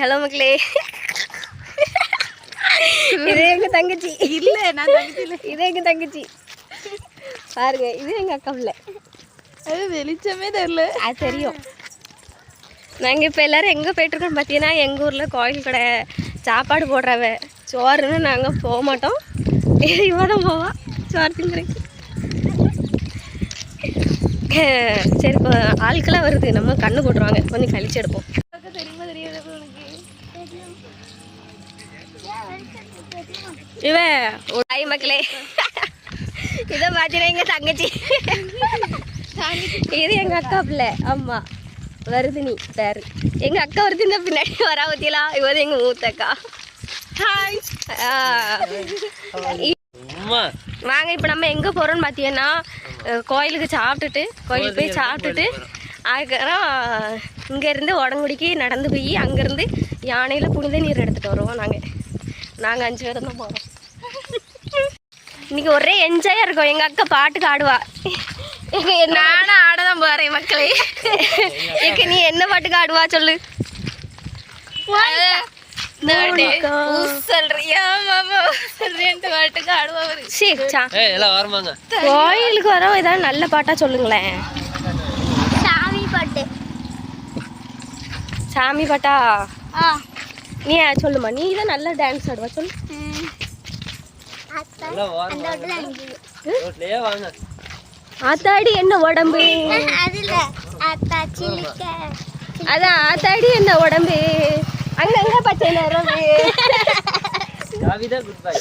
Hello மக்களே. இது எங்க தங்கச்சி. இல்ல நான் தங்கச்சி இல்ல. இது எங்க தங்கச்சி. பாருங்க இது எங்க அக்கா பிள்ளை அது வெளிச்சமே தெரியல. அது தெரியும். நாங்கள் இப்போ எல்லாரும் எங்கே போயிட்டுருக்கோம் பார்த்தீங்கன்னா எங்கள் ஊரில் கோயில் கடை சாப்பாடு போடுறவ. சோறுன்னு நாங்கள் போக மாட்டோம். இவ தான் போவா. சோறு திங்குறதுக்கு சரி இப்போ ஆட்களாக வருது. நம்ம கண்ணு போட்டுருவாங்க கொஞ்சம் கழிச்சு எடுப்போம். இவ தாய் மக்களே. இதை பார்த்தீங்கன்னா எங்கள் தங்கச்சி? இது எங்கள் அக்கா பிள்ளை. ஆமாம் வருதினி பேர். எங்கள் அக்கா வருது இந்த பின்னாடி வரா பத்தியலா இவது எங்கள் மூத்த அக்கா. ஹாய் அம்மா. வாங்க இப்போ நம்ம எங்கே போகிறோம்னு பார்த்தீங்கன்னா கோயிலுக்கு சாப்பிட்டுட்டு கோயிலுக்கு போய் சாப்பிட்டுட்டு அதுக்கப்புறம் இங்கேருந்து உடங்குடிக்கு நடந்து போய் அங்கேருந்து யானையில் புனித நீர் எடுத்துகிட்டு வருவோம் நாங்கள் நாங்கள் அஞ்சு பேரும் தான் போகிறோம் இன்னைக்கு ஒரே என்ஜாயாக இருக்கும். எங்கள் அக்கா பாட்டுக்கு ஆடுவா. எங்க நானும் ஆட தான் போறேன் மக்களே. ஏக்க நீ என்ன பாட்டுக்கு ஆடுவா சொல்லு. கோயிலுக்கு வர ஏதாவது நல்ல பாட்டா சொல்லுங்களேன் சாமி பாட்டு சாமி பாட்டா? ஆ. நீ சொல்லுமா. நீ தான் நல்லா டான்ஸ் ஆடுவா சொல்லு. ஆத்தாடி என்ன உடம்பு? அதான் ஆத்தாடி என்ன உடம்பு? அங்கங்க பச்சை நிறம்பு காவிதா குட் பை